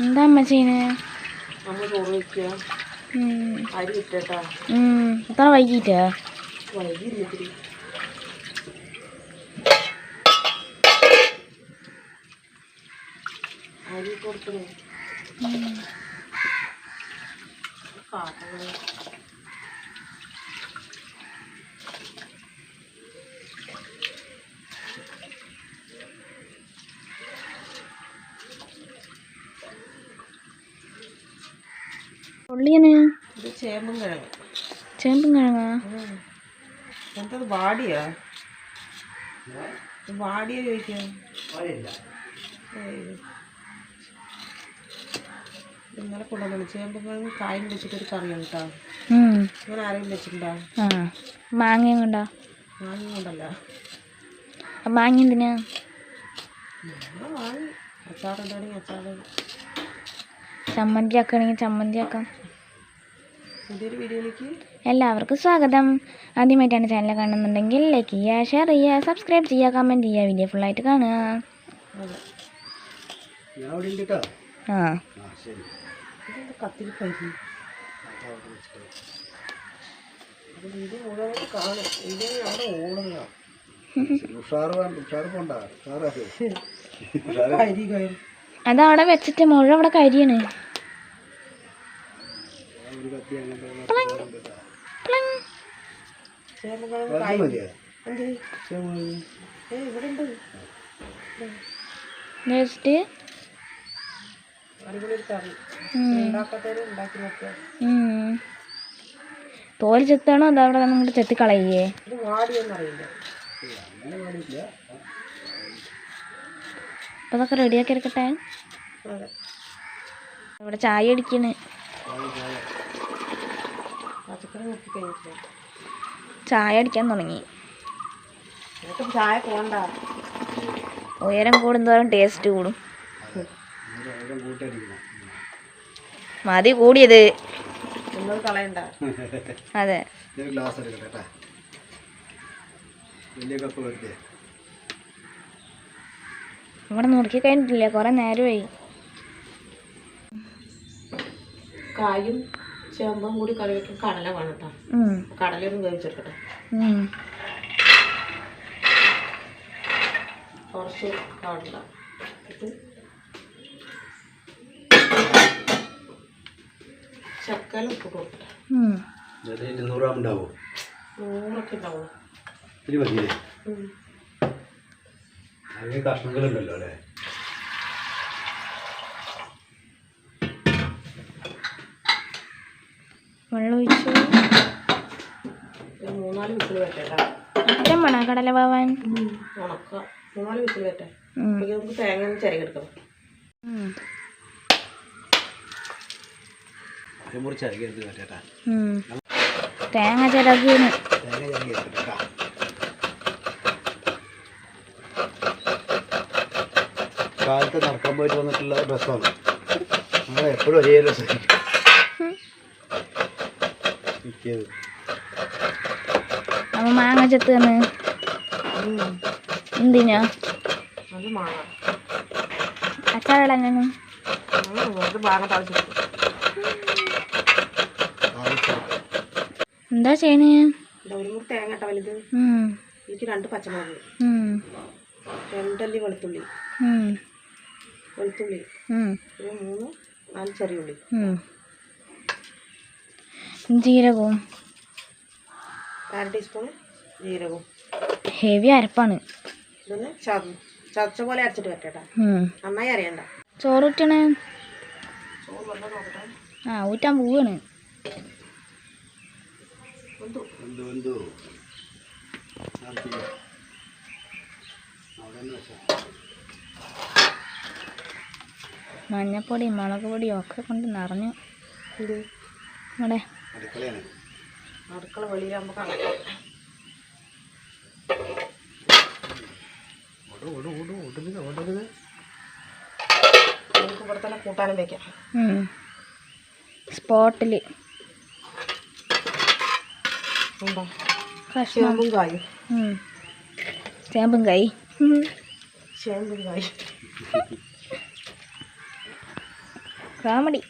എന്താ അമ്മ ചെയ്യണേ? നമ്മൾ ചോറ്. അരി വൈകിട്ടാ? വൈകി അരി കൊടുക്കണേ ഉള്ളിയാണ് ഇത് ചേമ്പും കിഴങ്ങ്. ചേമ്പും കിഴങ്ങാ? ഉം. എന്തത് വാടിയാ? ഇത് വാടിയാ ചോദിക്കാം ഏയ്. ഇന്നലെ കൊണ്ടുവന്നു ചേമ്പും കിഴങ്ങ് കായും വെച്ചിട്ടൊരു കറിയാണ് കേട്ടോ. ഉം. ഇങ്ങനെ ആരെങ്കിലും വെച്ചിട്ടുണ്ടോ? ആ. മാങ്ങയും കൊണ്ടാ? വാങ്ങി കൊണ്ടല്ല. ആ മാങ്ങ എന്തിനാ? ഞങ്ങൾ വാങ്ങി. അച്ചാറുണ്ടാണെങ്കിൽ അച്ചാറ് ചമ്മന്തി ആക്കുകയാണെങ്കിൽ ചമ്മന്തി ആക്കാം. പുതിയൊരു വീഡിയോയിലേക്ക് എല്ലാവർക്കും സ്വാഗതം. ആദ്യമായിട്ടാണ് ചാനൽ കാണുന്നുണ്ടെങ്കിൽ ലൈക്ക് ചെയ്യുക ഷെയർ ചെയ്യുക സബ്സ്ക്രൈബ് ചെയ്യുക കമന്റ് ചെയ്യുക വീഡിയോ ഫുള്ളായിട്ട് കാണുക. ആ. അതവിടെ വെച്ചിട്ട് മുഴുവൻ അവിടെ കരിയാണ് ഒരു കത്തി അങ്ങനത്തെ പ്ലിങ്. ചേമ്പുകളും അത് മതിയോ എന്ത് ഏ ഇവിടെ ഉണ്ട് ഇത് വെച്ചിട്ട് അടിപൊളി ഒരു കറി ഉം. തോൽ ചെത്താണോ? അതവിടെ നമ്മൾ ചെത്തി കളയേ ഇത് വാടിയൊന്നും അറിയില്ല. അങ്ങനെ പാടില്ല അപ്പോൾ അതൊക്കെ റെഡിയാക്കി എടുക്കട്ടെ? അതെ. ഇവിടെ ചായ അടിക്കണേ ചായ അടിക്കാൻ തുടങ്ങി. ചായ പോണ്ട. ഉയരം കൂടുന്തോറും ടേസ്റ്റ് കൂടും. മതി കൂടിയത്. അതെ. ഇവിടെ നുറുക്കി കഴിഞ്ഞിട്ടില്ല കുറേ നേരമായി. കായും ചേമ്പും കൂടി കറി വെക്കാൻ കടല വേണം കേട്ടോ. കടലയൊന്നും വേവിച്ചെടുക്കട്ടെ കുറച്ച് കടല ഇത് ചക്കല ഉപ്പ് കൊടുക്കട്ടെ. ഇരുന്നൂറ് ഗ്രാം ഉണ്ടാവോ? നൂറൊക്കെ ഉണ്ടാവും ഇത്തിരി മതിയേ ഉം. അതിന് കഷ്ണങ്ങളുണ്ടല്ലോ അല്ലേ? വെള്ളം ഒഴിച്ചു ഒരു മൂന്നാൽ വിസിൽ വരട്ടെ കടല മൂന്നാൽ വിസിൽ വരട്ടെ. നമുക്ക് തേങ്ങ ചിരകെടുക്കണം. തേങ്ങ ചിരകിന്. കാലത്ത് നടക്കാൻ പോയിട്ട് വന്നിട്ടുള്ള ഡ്രസ്സാണ് നമ്മളെപ്പോഴും ഒരേ രസം മിക്കത് അമ്മ മാങ്ങ ചെത്ത് തന്ന് എന്തിനാ? മാങ്ങ. തളിച്ചെടുക്കും എന്താ ചെയ്യണേ? തേങ്ങ ഇട്ട വലുത്. എനിക്ക് രണ്ട് പച്ചമുളക്. രണ്ടല്ലി വെളുത്തുള്ളി. വെളുത്തുള്ളി. ഒരു മൂന്ന് നാല് ചെറിയ ഉള്ളി. ഉം. ജീരകവും അര ടീസ്പൂൺ ജീരകവും. ഹെവി അരപ്പാണ്. ഇതൊന്ന് ചത ചതച്ച പോലെ അരച്ചിട്ട് വരട്ടെ നന്നായി അറിയണ്ട ചോറ് നോക്കട്ടെ. ആ ഊറ്റാൻ പോവാണ്. മഞ്ഞപ്പൊടി മുളക് പൊടിയും ഒക്കെ കൊണ്ട് നിറഞ്ഞു. ഇവിടെ. അടുക്കളയാണ്. അടുക്കള വെളിയാകുമ്പോൾ കാണാം. ഓട് ഓട് ഓട് ഓടരുത് ഓടരുത് നമുക്ക് ഇവിടെ തന്നെ കൂട്ടാനും വയ്ക്കാം സ്പോട്ടിൽ ചേമ്പും കായും. ചേമ്പും കായ്. ചേമ്പും കായും. കോമഡി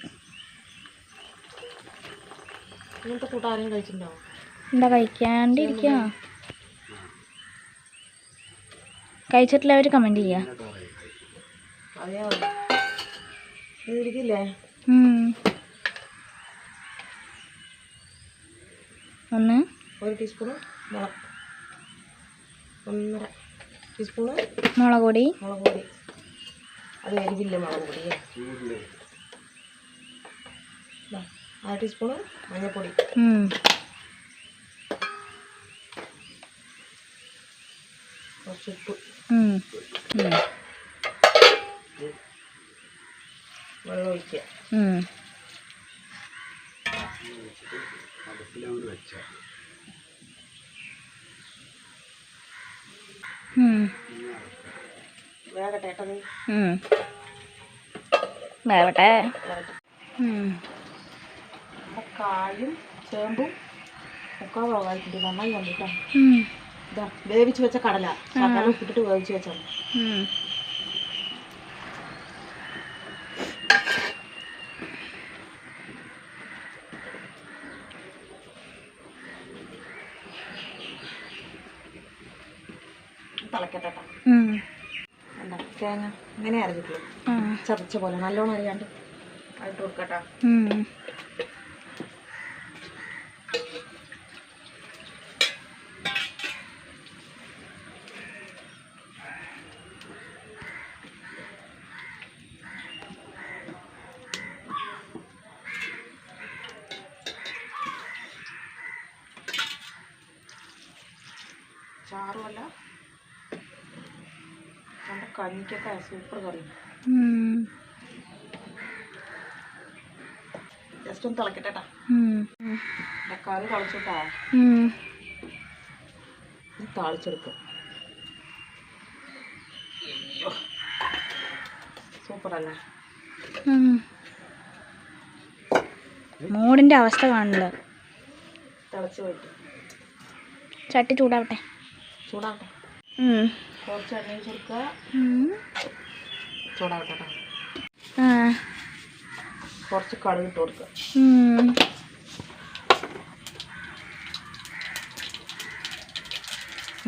ഇങ്ങനത്തെ എന്താ കഴിക്കാണ്ടിരിക്കുക കഴിച്ചിട്ടില്ല അവർ കമന്റ് ചെയ്യാ. അറിയാ ഇതിരിക്കില്ലേ ഉം. ഒന്ന്. ഒരു മുളക്. ഒന്നര ടീസ്പൂണ് മുളക് പൊടി. മുളക് പൊടി. അത് എരിവില്ല മുളക് പൊടി അര ടീസ്പൂൺ മഞ്ഞൾപ്പൊടി. കുറച്ച് ഉപ്പ്. വെള്ളം ഒഴിക്കുക. വേവട്ടെ. അപ്പോൾ കായും ചേമ്പും മുക്കാൽ വേവായിട്ടുണ്ട് നന്നായി വന്നിട്ടാ. ഇതാ വേവിച്ച് വെച്ച കടല. കടല ഉപ്പിട്ടിട്ട് വേവിച്ച്. തിളക്കട്ടെ. എന്താ തേങ്ങ ഇങ്ങനെ അരഞ്ഞിട്ടുള്ളൂ ചതച്ച പോലെ നല്ലോണം അറിയാണ്ട് ആയിട്ട് കൊടുക്കട്ടെ. ചാറുമല്ല നമ്മുടെ കഞ്ഞിക്കൊക്കെ സൂപ്പർ കറി. ജസ്റ്റ് ഒന്ന് തിളക്കട്ടെ കറി തിളച്ചിട്ടാ. താളിച്ചെടുക്കും. അല്ലേ ഉം. അവസ്ഥ കാണില്ല തിളച്ചു പോയിട്ട്. ചട്ടി ചൂടാവട്ടെ. ചൂടാവട്ടെ. കുറച്ച് എണ്ണ ചേർക്കുക. ചൂടാവട്ടെ. കുറച്ച് കടുക് ഇട്ട് കൊടുക്കുക.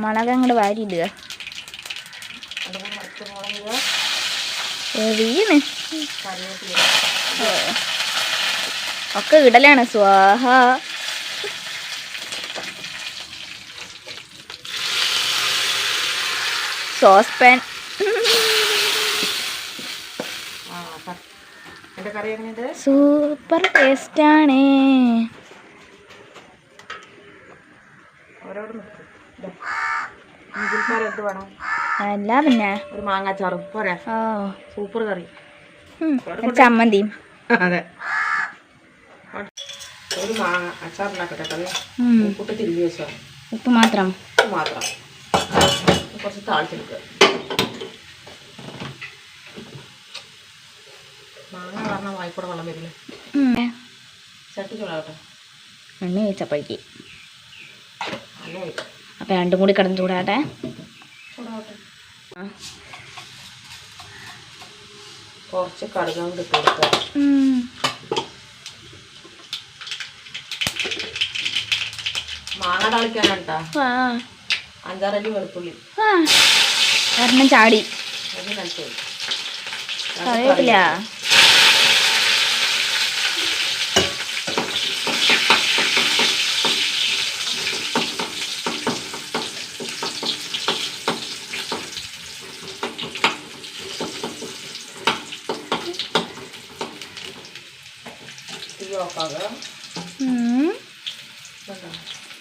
മുളക് അങ്ങോട്ട് വാരിയിടുക. എറിയണ് ഒക്കെ ഇടലാണ്. സ്വാഹ. സോസ് പാൻ ആ ക- എന്റെ കറി എങ്ങനെയുണ്ട്? സൂപ്പർ ടേസ്റ്റാണ് അല്ല പിന്നെ? ഒരു മാങ്ങാച്ചാറും. പോരാ. ഓ. സൂപ്പർ കറി. ചമ്മന്തിയും അതെ. ഒരു മാങ്ങ അച്ചാറുണ്ടാക്കട്ടെ ഉപ്പ് മാത്രം. ഉപ്പ് മാത്രം. കുറച്ച് താളിച്ചെടുക്കുക മാങ്ങ കാരണം വായിക്കൂടെ വെള്ളം വരില്ലേ. ചട്ടി എണ്ണ ഒഴിക്കും അപ്പം രണ്ടും കൂടി കിടന്ന് ചൂടാട്ടെ. കുറച്ച് കടുകം ഇട്ട് മാങ്ങ ആ അഞ്ചാറല്ലി വെളുത്തുള്ളി. ഒരെണ്ണം ചാടി. അറിയില്ല?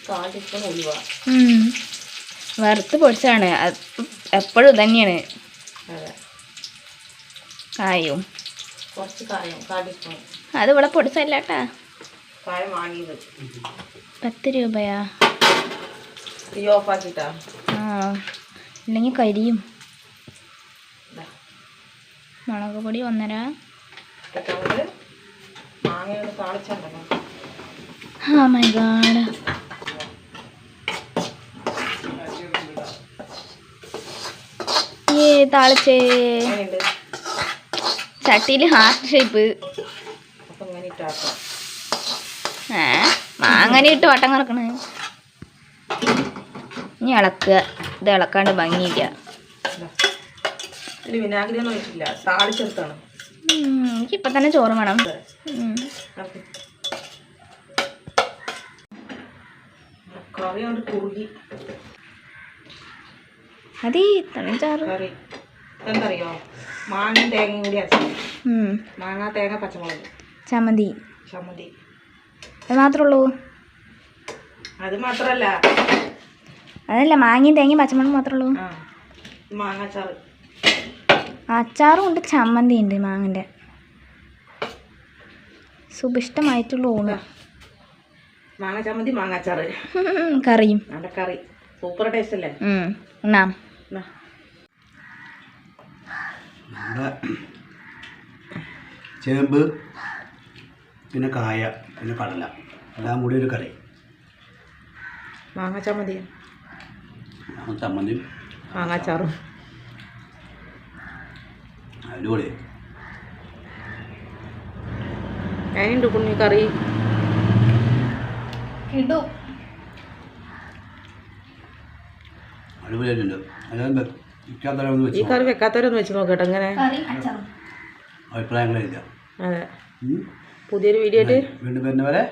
കാൽ ടീസ്പൂൺ ഉലുവ. വറുത്ത് പൊടിച്ചാണ് എപ്പോഴും തന്നെയാണ്. കായും. അത് ഇവിടെ പൊടിച്ചല്ല കേട്ടാ. കായം പത്ത് രൂപയാ. തീ ഓഫാക്കിട്ടാ ആ ഇല്ലെങ്കിൽ കരിയും. മുളക് പൊടി ഒന്നര. ആ മൈ ഗാഡ് താളിച്ചേ. ചട്ടിയിൽ ഹാർട്ട് ഷേപ്പ് ഏ മാങ്ങനെ ഇട്ട് വട്ടം കറക്കണ്. ഇനി ഇളക്കുക. ഇത് ഇളക്കാണ്ട് ഭംഗിയില്ല. എനിക്കിപ്പൊ തന്നെ ചോറ് വേണം. കറി കുറുകി. മതി ഇത്രയും ചാറ്. കറി. എന്തറിയോ മാങ്ങയും തേങ്ങയും കൂടി അരച്ചു മാങ്ങ തേങ്ങ പച്ചമുളക്. ചമ്മന്തി. ചമ്മന്തി. അത് മാത്രമേ ഉള്ളൂ അത് മാത്രല്ല. അതല്ല മാങ്ങയും തേങ്ങയും പച്ചമുളകും മാത്രമേ ഉള്ളൂ മാങ്ങ മാങ്ങാച്ചാറ് അച്ചാറും ഉണ്ട് ചമ്മന്തി ഉണ്ട് മാങ്ങന്റെ സുഭിഷ്ടമായിട്ടുള്ള ഊണ്. മാങ്ങ ചമ്മന്തി മാങ്ങാച്ചാറ് കറിയും. നല്ല കറി. സൂപ്പർ ടേസ്റ്റ് അല്ലേ? ഉം, എന്നാ. നമ്മുടെ ചേമ്പ് പിന്നെ കായ പിന്നെ കടല. എല്ലാം കൂടി ഒരു കറി. മാങ്ങ ചമ്മന്തി മാങ്ങ ചമ്മന്തി മാങ്ങാച്ചാറും. അടിപൊളി. അതിനുണ്ട് കുഞ്ഞി കറി? ഇടും അടിപൊളിയായിട്ടുണ്ട്. ഈ കറി വെക്കാത്തവരൊന്ന് വെച്ച് നോക്കട്ടെ അങ്ങനെ അഭിപ്രായങ്ങളില്ല. അതെ. പുതിയൊരു വീഡിയോ ആയിട്ട് വീണ്ടും വരുന്നവരെ